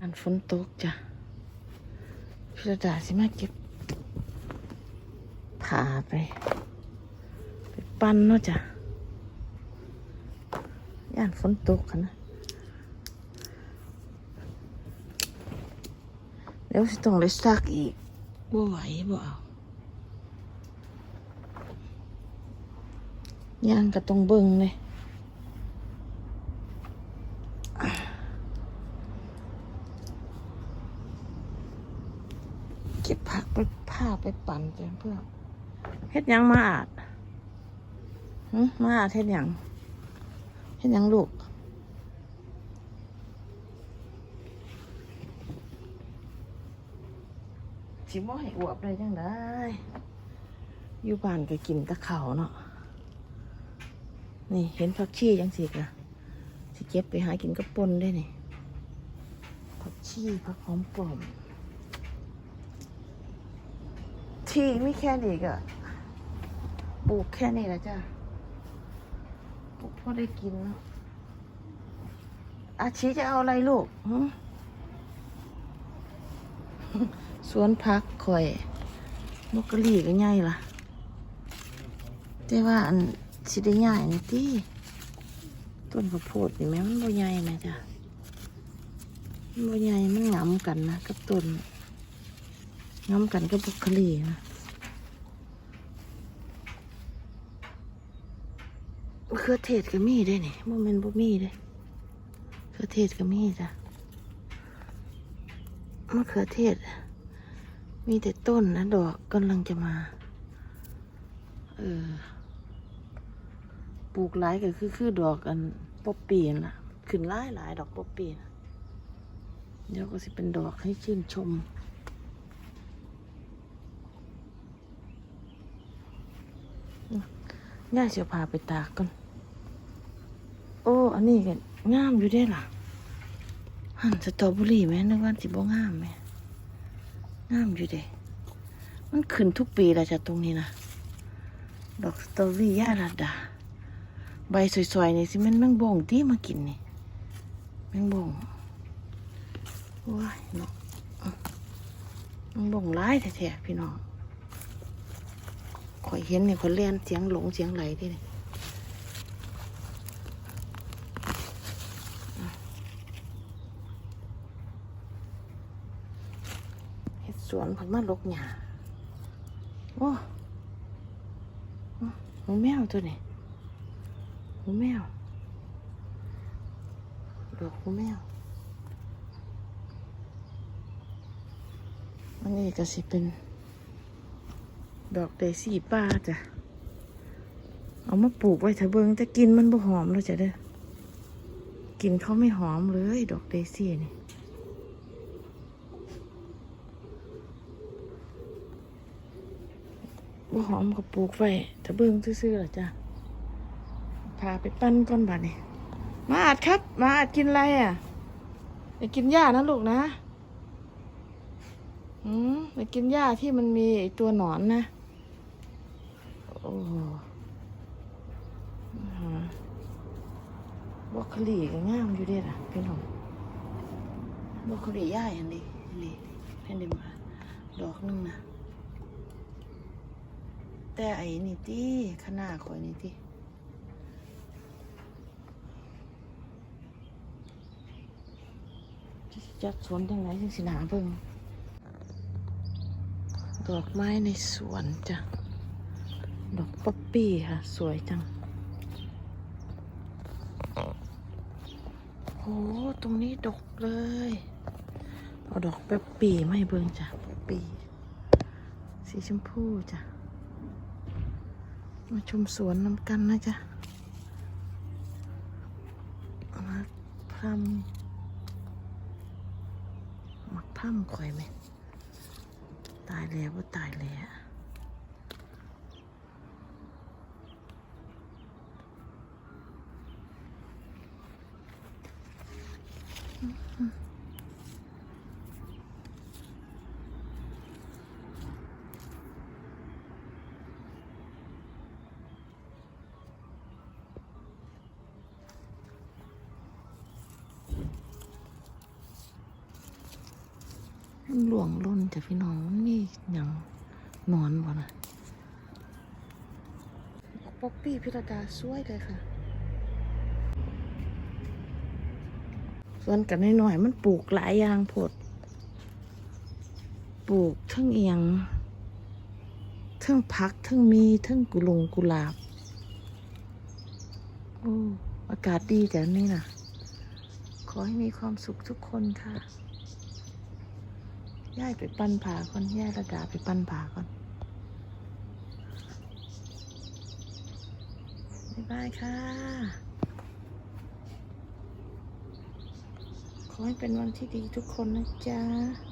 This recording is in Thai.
อันฝนตกจ้ะพิรดาสิมาเก็บผ่าไป ไปปั้นเนาะจ้ะย่านฝนตกค่ะนะเดี๋ยวสิต้องเลยซักอีกบ่ไหวบ่เอาย่างก็ต้องเบิ่งเลย ก็บผักไปผ้าไปปั่นไปเพื่อเฮ็ดหยังมาอาดหึมาอาดเฮ็ดหยังเฮ็ดหยังลูกสิบ่ให้อวบได้จังได้อยู่บ้านก็กินแตะข้าวเนาะนี่เห็นผักชีจังสิกะสิเก็บไปหากินกับป่นได้นี่ผักชีผักหอมปลอม ทีไม่แค่นี้ก็ปลูกแค่นี้แหละจ้ะปลูกพอได้กินเนาะอาชีจะเอาอะไรลูกหึสวนพักคอยมกกะลีก็ใหญ่ล่ะ แต่ว่าอันสิได้ใหญ่นี่ติต้นข้าวโพดนี่แม่มันบ่ใหญ่นะจ้ะบ่ใหญ่มันหงำกันนะกับต้น ง้ำกันก็บุคลีนะมะเขือเทศก็มีได้นี่โมเมนต์บ่มีเด้มะเขือเทศก็มีจ้ะมะเขือเทศ มีแต่ต้นนะดอกกำลังจะมา เออ ปลูกหลายก็คือคือดอกอันป๊อปปี้นั่นล่ะ ขึ้นหลายหลายดอกป๊อปปี้นเดี๋ยวก็สิเป็นดอกให้ชื่นชม ย่าเสียวพาไปตากก่อนโอ้ อันนี้ก็งามอยู่ได้ล่ะ หันสตรอเบอรี่ไหมนึกว่าสิบ่งามไหมงามอยู่เด้มันขึ้นทุกปีแล้วจ้ะตรงนี้นะดอกสตรอเบอรี่ย่าลัดดา ใบสวยๆนี่สิมันแมงบ่งที่มากินนี่แมงบ่งว้ายเนาะแมงบ่งร้ายแท้ๆพี่น้อง ข่อยเห็นนี่ข่อยเลียนเสียงหลงเสียงไหลที่นี่เฮ็ดสวนผักมาลกหญ้าโอ้โอ้หูแมวตัวนี้หูแมวดอกหูแมวอันนี้ก็สิเป็น ดอกเดซี่ป้าจ้ะ เอามาปลูกไว้เถอะเบิงแต่กินมันบ่หอมแล้วจ้ะเด้อกินเขาไม่หอมเลย ดอกเดซี่นี่บ่หอมก็ปลูกไว้เถอะเบิงซื่อๆล่ะจ้ะพาไปปั้นก้อนบาดนี่มาอาดครับ มาอาดกินอะไรอะอย่ากินหญ้านะลูกนะอืมไปกินหญ้าที่มันมีตัวหนอนนะ โอ้บอกคลีก็งามอยู่เด้ล่ะพี่น้องบอกคลีย่ายอันนี้นี่เห็นไดิมาดอกหนึงนะแต่ไอ้นี่ที่ขนาดข่อยนี่ที่จัดสวนยังไงจังสิหนาเบิ่งดอกไม้ในสวนจ้ะ ดอกป๊อปปี้ค่ะ สวยจัง โอ้ตรงนี้ดกเลย เอาดอกป๊อปปี้ไมาให้เบิ่งจ้ะป๊อปปี้ สีชมพูจ้ะ มาชมสวนน้ำกันนะจ๊ะมาพรำมาพรำข่อยไหม ตายแล้วว่าตายแล้ว หลวงล่นจ้ะพี่น้องนมีอย่างนอนบ่นะป๊อปปี้พิรดาช่วยเลยค่ะ ส่วนกันหน่อยๆมันปลูกหลายอย่างผด ปลูกทั้งเอียงทั้งพักทั้งมีทั้งกุลงกุหลาบ โอ้อากาศดีแต่นี่นะขอให้มีความสุขทุกคนค่ะย่ายไปปั้นผาก่อนย่ายระดาไปปั้นผาก่อนบ๊ายบายค่ะ อให้เป็นวันที่ดีทุกคนนะจ๊ะ